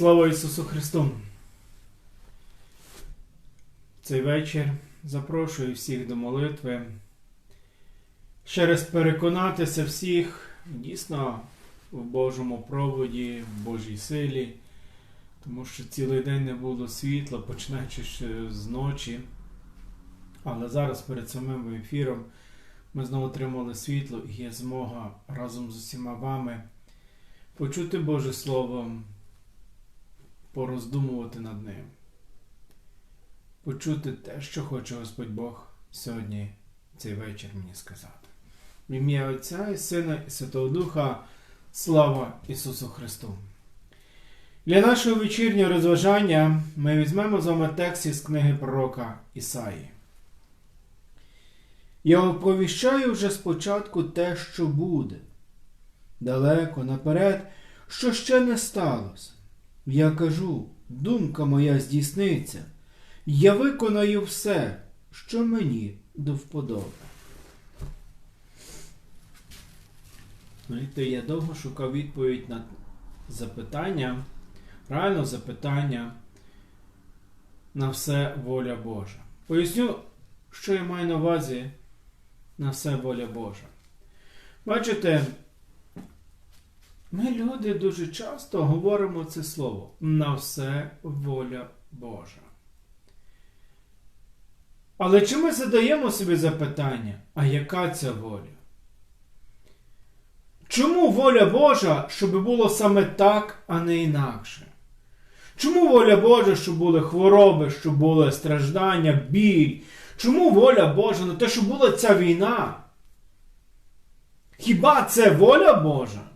Слава Ісусу Христу! Цей вечір запрошую всіх до молитви. Ще раз переконатися всіх дійсно в Божому проводі, в Божій силі, тому що цілий день не було світла, починаючи ще з ночі. Але зараз перед самим ефіром ми знову отримали світло і є змога разом з усіма вами почути Боже Слово, пороздумувати над ним, почути те, що хоче Господь Бог сьогодні, цей вечір мені сказати. В ім'я Отця і Сина і Святого Духа, слава Ісусу Христу! Для нашого вечірнього розважання ми візьмемо з вами текст із книги пророка Ісаї. Я оповіщаю вже спочатку те, що буде, далеко наперед, що ще не сталося. Я кажу, думка моя здійсниться, я виконаю все, що мені до вподоби. Знаєте, я довго шукав відповідь на запитання, реально запитання на все воля Божа. Поясню, що я маю на увазі на все воля Божа. Бачите, ми люди дуже часто говоримо це слово на все воля Божа. Але чи ми задаємо собі запитання, а яка ця воля? Чому воля Божа, щоб було саме так, а не інакше? Чому воля Божа, щоб були хвороби, щоб були страждання, біль? Чому воля Божа на те, щоб була ця війна? Хіба це воля Божа?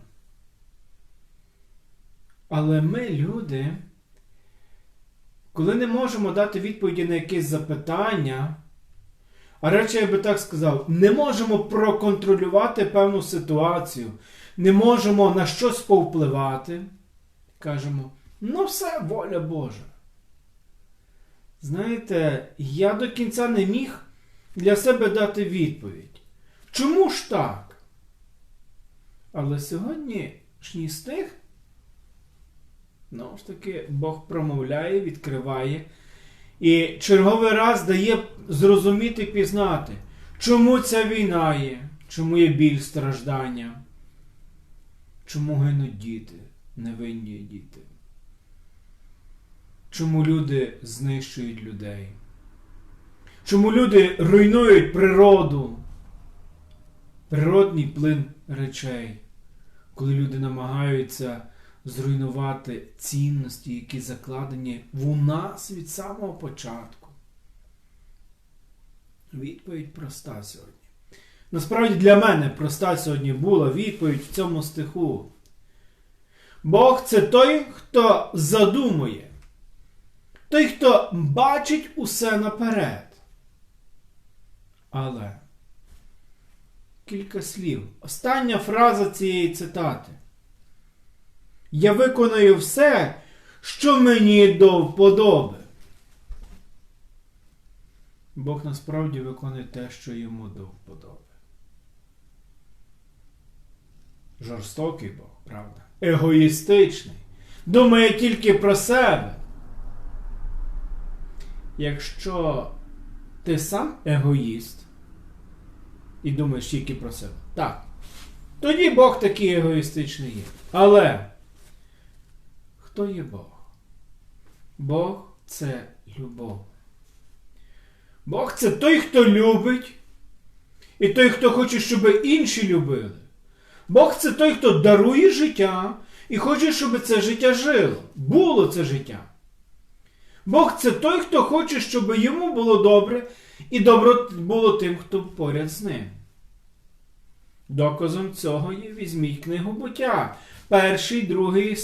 Але ми, люди, коли не можемо дати відповіді на якесь запитання, а речі, я би так сказав, не можемо проконтролювати певну ситуацію, не можемо на щось повпливати, кажемо, ну все воля Божа. Знаєте, я до кінця не міг для себе дати відповідь. Чому ж так? Але сьогоднішній стих, ну ж таки, Бог промовляє, відкриває і черговий раз дає зрозуміти, пізнати, чому ця війна є, чому є біль страждання, чому гинуть діти, невинні діти. Чому люди знищують людей? Чому люди руйнують природу? Природній плин речей, коли люди намагаються зруйнувати цінності, які закладені в нас від самого початку. Відповідь проста сьогодні. Насправді для мене проста сьогодні була відповідь в цьому стиху. Бог це той, хто задумує. Той, хто бачить усе наперед. Але кілька слів. Остання фраза цієї цитати. Я виконаю все, що мені до вподоби. Бог насправді виконує те, що йому до вподоби. Жорстокий Бог, правда? Егоїстичний. Думає тільки про себе. Якщо ти сам егоїст і думаєш тільки про себе, так. Тоді Бог такий егоїстичний є. Але хто є Бог? Бог це любов. Бог це той, хто любить, і той, хто хоче, щоб інші любили. Бог це той, хто дарує життя і хоче, щоб це життя жило. Було це життя. Бог це той, хто хоче, щоб йому було добре, і добро було тим, хто поряд з ним. Доказом цього є візьміть книгу буття, перший, другий,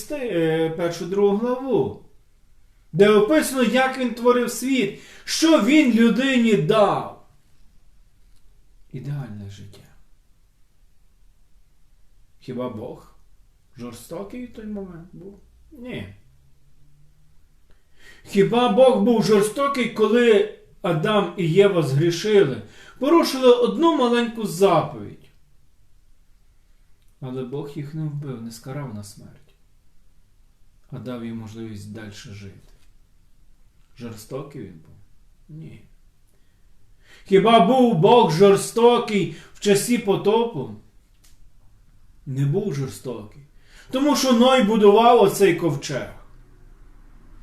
першу другу главу, де описано, як він творив світ, що він людині дав. Ідеальне життя. Хіба Бог жорстокий в той момент був? Ні. Хіба Бог був жорстокий, коли Адам і Єва згрішили, порушили одну маленьку заповідь? Але Бог їх не вбив, не скарав на смерть. а дав їм можливість далі жити. Жорстокий він був? Ні. Хіба був Бог жорстокий в часі потопу? Не був жорстокий. Тому що Ной будував оцей ковчег.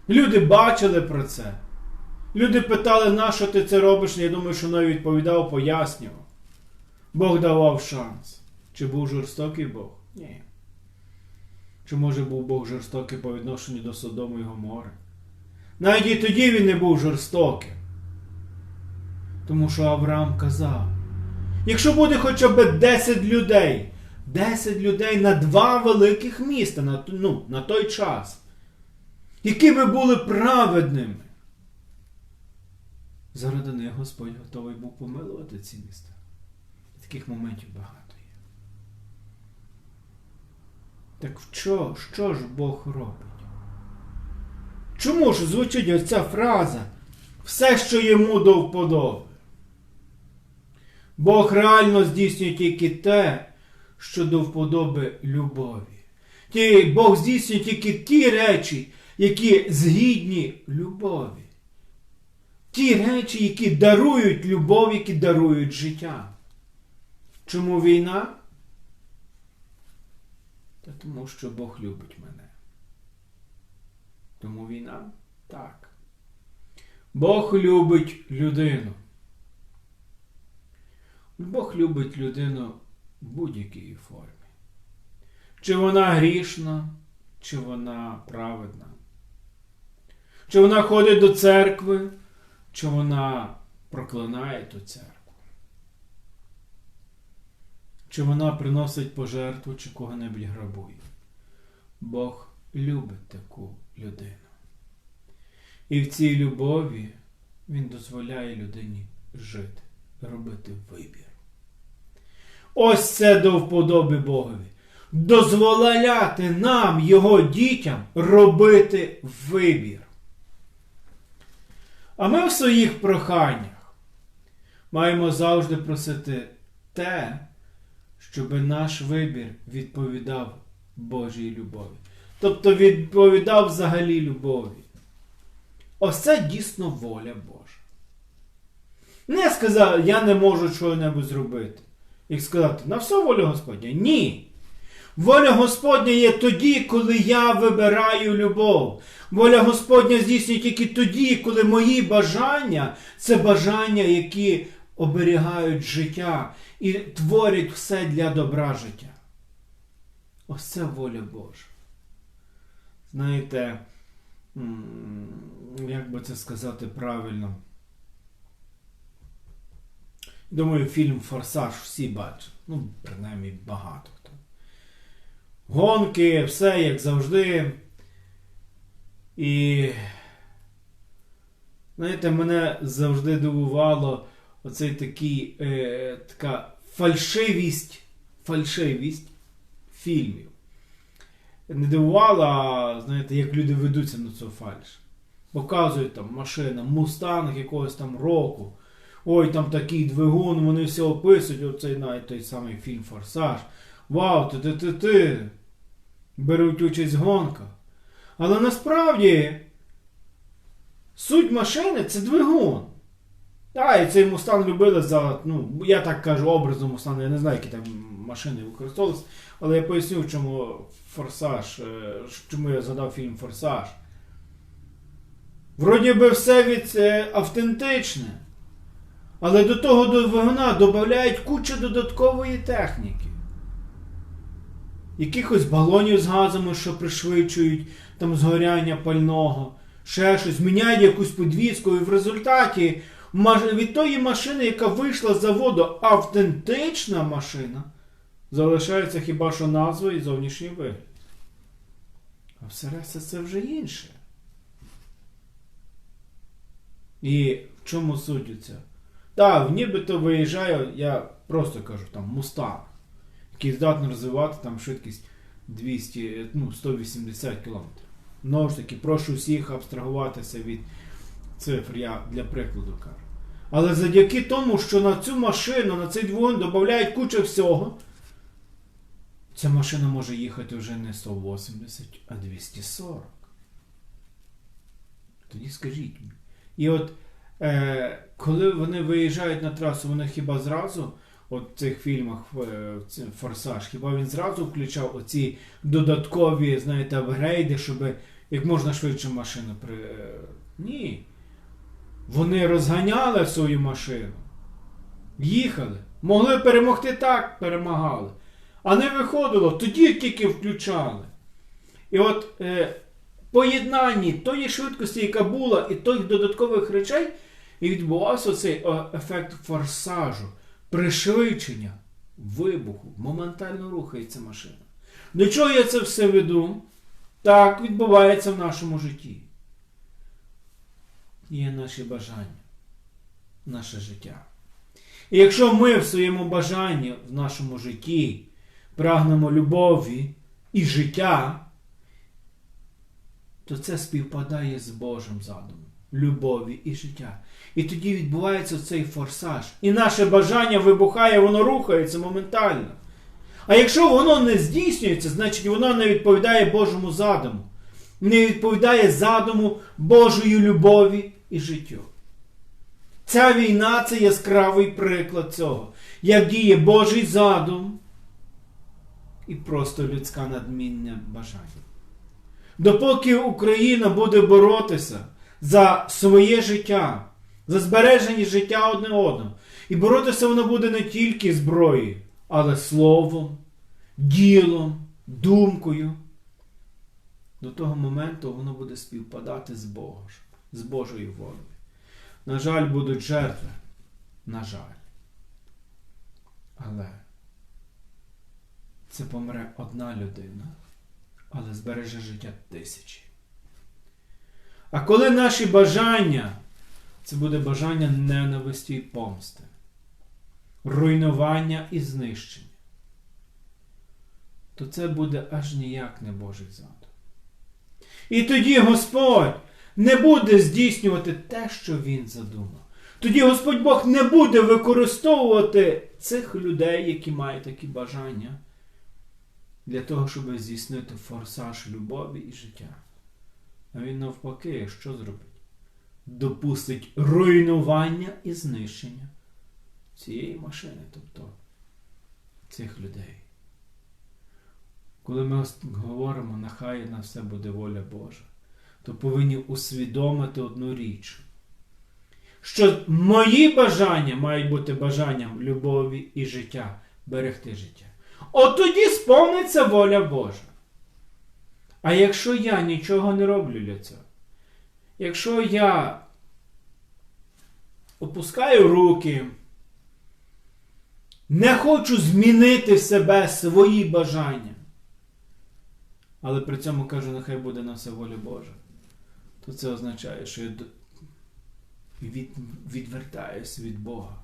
Люди бачили про це. Люди питали, на що ти це робиш? Я думаю, що Ной відповідав, пояснював. Бог давав шанс. Чи був жорстокий Бог? Ні. Чи може був Бог жорстокий по відношенню до Содому і Гомори? Навіть і тоді він не був жорстоким. Тому що Авраам казав: якщо буде хоча б 10 людей, 10 людей на два великих міста на, ну, на той час, які би були праведними, заради них Господь готовий був помилувати ці міста. Таких моментів багато є. Так в що, що ж Бог робить? Чому ж звучить оця фраза? Все, що йому до вподоби. Бог реально здійснює тільки те, що до вподоби любові. Ті, Бог здійснює тільки ті речі, які згідні любові. Ті речі, які дарують любов, які дарують життя. Чому війна? Та тому, що Бог любить мене. Тому війна? Так. Бог любить людину. Бог любить людину в будь-якій формі. Чи вона грішна, чи вона праведна. Чи вона ходить до церкви, чи вона проклинає ту церкву. Чи вона приносить пожертву, чи кого-небудь грабує. Бог любить таку людину. І в цій любові Він дозволяє людині жити, робити вибір. Ось це до вподоби Богові. Дозволяти нам, його дітям, робити вибір. А ми в своїх проханнях маємо завжди просити те, щоб наш вибір відповідав Божій любові. Тобто відповідав взагалі любові. Ось це дійсно воля Божа. Не сказав, я не можу чого-небудь зробити. Як сказати, на все воля Господня? Ні. Воля Господня є тоді, коли я вибираю любов. Воля Господня здійснює тільки тоді, коли мої бажання це бажання, які оберігають життя і творять все для добра життя. Ось це воля Божа. Знаєте, як би це сказати правильно? Думаю, фільм Форсаж всі бачать. Ну, принаймні багато хто. Гонки, все як завжди. І. Знаєте, мене завжди дивувало оцей такий, е, така фальшивість, фальшивість фільмів. Не дивувало, а знаєте, як люди ведуться на цю фальш. Показують там машина, мустанг якогось там року. Ой, там такий двигун, вони все описують, оцей навіть той самий фільм Форсаж. Вау, ти ти ти ти беруть участь в гонках. Але насправді суть машини це двигун. Так, і цей мустанг любили за, ну, я так кажу, образом мустанг, я не знаю, які там машини використовувалися, але я поясню, чому Форсаж, е, чому я згадав фільм Форсаж. Вроді би все від е, автентичне. Але до того двигуна додають кучу додаткової техніки. Якихось балонів з газами, що пришвидшують там згоряння пального, ще щось, міняють якусь підвіску, і в результаті від тої машини, яка вийшла з заводу, автентична машина, залишається хіба що назва і зовнішній вигляд. А все решта це вже інше. І в чому суть у? Так, нібито виїжджає, я просто кажу, там Мустанг, який здатний розвивати там швидкість 200, ну, 180 км. Знову ж таки, прошу всіх абстрагуватися від цифр, я для прикладу кажу. Але завдяки тому, що на цю машину, на цей двигун додають кучу всього, ця машина може їхати вже не 180, а 240. тоді скажіть мені. І от е, коли вони виїжджають на трасу, вони хіба зразу, от в цих фільмах е, Форсаж, хіба він зразу включав оці додаткові, знаєте, апгрейди, щоб як можна швидше машину при. е, Ні. Вони розганяли свою машину. Їхали. Могли перемогти так, перемагали. А не виходило, тоді тільки включали. І от е, поєднанні тої швидкості, яка була, і тих додаткових речей, і відбувався цей ефект форсажу, пришвидшення, вибуху, моментально рухається машина. До чого я це все веду? Так відбувається в нашому житті. Є наші бажання, наше життя. І якщо ми в своєму бажанні в нашому житті прагнемо любові і життя, то це співпадає з Божим задумом любові і життя. І тоді відбувається цей форсаж. І наше бажання вибухає, воно рухається моментально. А якщо воно не здійснюється, значить воно не відповідає Божому задуму, не відповідає задуму Божої любові і життю. Ця війна це яскравий приклад цього, як діє Божий задум і просто людська надмінне бажання. Допоки Україна буде боротися за своє життя, за збереження життя одне одного, і боротися воно буде не тільки зброєю, але словом, ділом, думкою. До того моменту воно буде співпадати з Богом, з Божою волею. На жаль, будуть жертви. На жаль. Але це помре одна людина, але збереже життя тисячі. А коли наші бажання, це буде бажання ненависті і помсти, руйнування і знищення, то це буде аж ніяк не Божий задум. І тоді Господь не буде здійснювати те, що Він задумав. Тоді Господь Бог не буде використовувати цих людей, які мають такі бажання, для того, щоб здійснити форсаж любові і життя. А він навпаки, що зробить? Допустить руйнування і знищення цієї машини, тобто цих людей. Коли ми говоримо, нехай на все буде воля Божа, то повинні усвідомити одну річ, що мої бажання мають бути бажанням любові і життя, берегти життя. От тоді сповниться воля Божа. А якщо я нічого не роблю для цього, якщо я опускаю руки, не хочу змінити в себе свої бажання, але при цьому кажу, нехай буде на все воля Божа, то це означає, що я від, відвертаюся від Бога.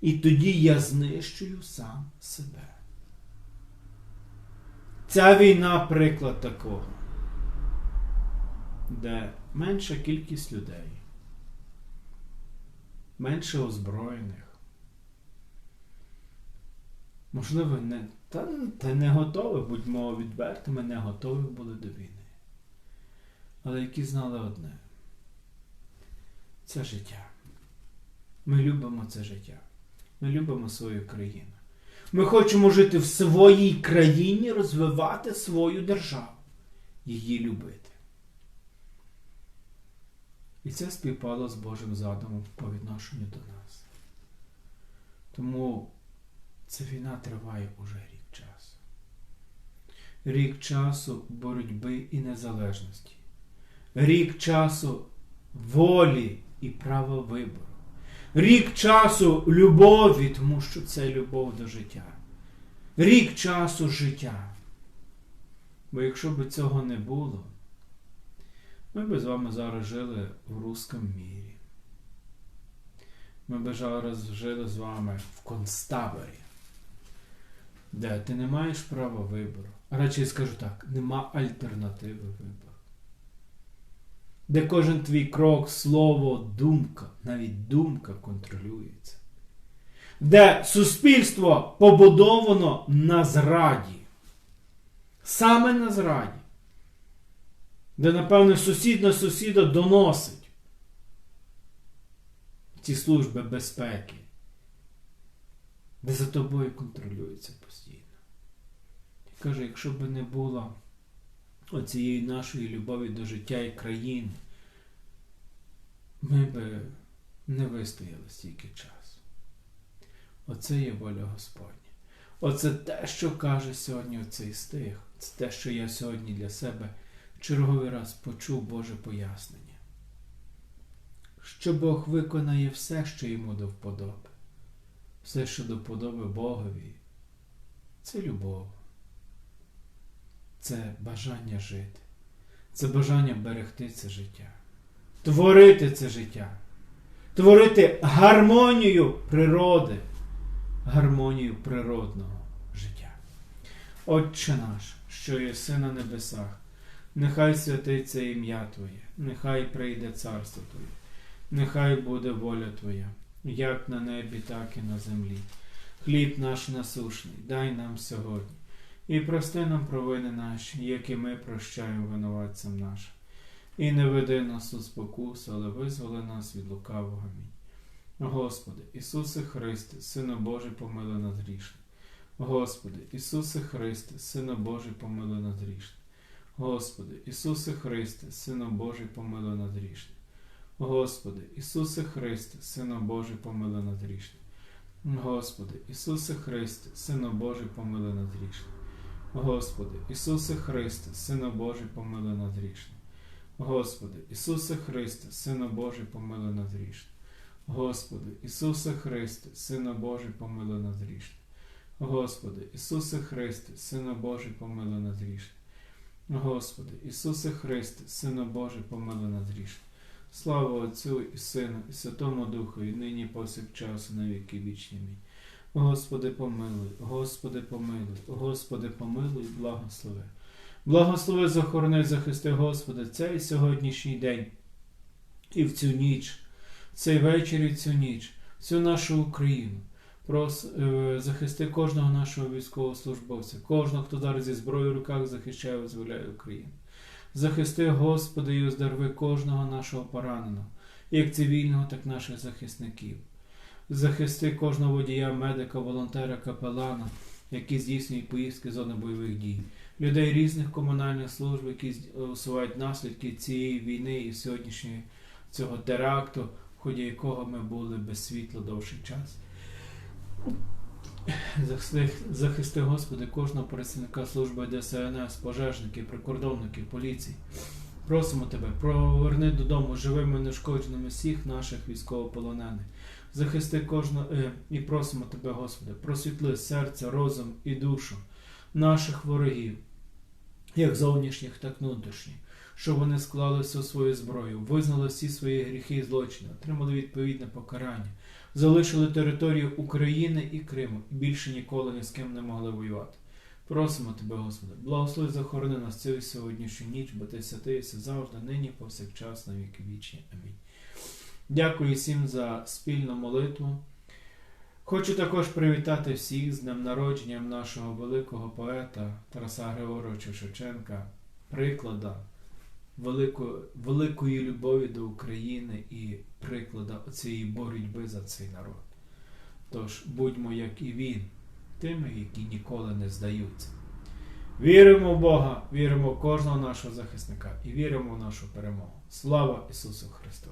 І тоді я знищую сам себе. Ця війна приклад такого, де менша кількість людей, менше озброєних. Можливо, не, та, та не готові, будьмо відвертими, не готові були до війни. Але які знали одне це життя. Ми любимо це життя. Ми любимо свою країну. Ми хочемо жити в своїй країні, розвивати свою державу, її любити. І це співпало з Божим задумом по відношенню до нас. Тому ця війна триває уже рік часу. Рік часу боротьби і незалежності. Рік часу волі і права вибору. Рік часу любові, тому що це любов до життя. Рік часу життя. Бо якщо б цього не було, ми б з вами зараз жили в русском мірі. Ми б зараз жили з вами в концтаборі, де ти не маєш права вибору. Радше скажу так, нема альтернативи вибору де кожен твій крок, слово, думка, навіть думка контролюється, де суспільство побудовано на зраді, саме на зраді. де, напевне, сусід на сусіда доносить ці служби безпеки, де за тобою контролюється постійно. І каже, якщо б не було оцієї нашої любові до життя і країни, ми би не вистояли стільки часу. Оце є воля Господня. Оце те, що каже сьогодні оцей стих. Це те, що я сьогодні для себе черговий раз почув Боже пояснення. Що Бог виконає все, що йому до вподоби. Все, що до вподоби Богові, це любов. Це бажання жити. Це бажання берегти це життя. Творити це життя. Творити гармонію природи, гармонію природного життя. Отче наш, що єси на небесах, нехай святиться ім'я Твоє, нехай прийде царство Твоє, нехай буде воля Твоя, як на небі, так і на землі. Хліб наш насушний, дай нам сьогодні, і прости нам провини наші, як і ми прощаємо винуватцям нашим. І не веди нас у спокусу, але визволи нас від лукавого. Амінь. Господи, Ісусе Христе, Сину Божий, помили нас грішне. Господи, Ісусе Христе, Сину Божий, помили нас грішне. Господи, Ісусе Христе, Сину Божий, помили нас грішне. Господи, Ісусе Христе, Сину Божий, помили нас грішне. Господи, Ісусе Христе, Сину Божий, помили нас грішне. Господи, Ісусе Христе, Сину Божий, помили нас грішне. Господи, Ісусе Христе, Сину Божий, помили нас грішне. Господи, Ісусе Христе, Сину Божий, помили нас грішне. Господи, Ісусе Христе, Сину Божий, помили нас грішне. Господи, Ісусе Христе, Сину Божий, помили нас грішне. Слава Отцю і Сину, і Святому Духу, і нині повсякчас, і на віки вічні. Амінь. Господи, помилуй, Господи, помилуй, Господи, помилуй, благослови. Благослови, захорони, захисти, Господи, цей сьогоднішній день і в цю ніч, цей вечір і цю ніч, всю нашу Україну. Прос, е, захисти кожного нашого військовослужбовця, кожного, хто зараз зі зброєю в руках захищає, визволяє Україну. Захисти, Господи, і оздорви кожного нашого пораненого, як цивільного, так і наших захисників. Захисти кожного водія, медика, волонтера, капелана, які здійснюють поїздки з зони бойових дій, людей різних комунальних служб, які усувають наслідки цієї війни і сьогоднішнього цього теракту, в ході якого ми були без світла довший час. Захисти, захисти Господи, кожного працівника служби ДСНС, пожежників, прикордонників, поліції. Просимо Тебе, поверни додому живими, нешкодженими всіх наших військовополонених. Захисти кожного е, і просимо Тебе, Господи, просвітли серце, розум і душу наших ворогів, як зовнішніх, так і внутрішніх, щоб вони склали всю свою зброю, визнали всі свої гріхи і злочини, отримали відповідне покарання, залишили територію України і Криму і більше ніколи ні з ким не могли воювати. Просимо Тебе, Господи, благослови захорони нас цю сьогоднішню ніч, бо Ти святий завжди, нині, повсякчас, на віки вічні. Амінь. Дякую всім за спільну молитву. Хочу також привітати всіх з днем народженням нашого великого поета Тараса Григоровича Шевченка, приклада великої, великої любові до України і приклада цієї боротьби за цей народ. Тож будьмо, як і він, тими, які ніколи не здаються. Віримо в Бога, віримо в кожного нашого захисника і віримо в нашу перемогу. Слава Ісусу Христу!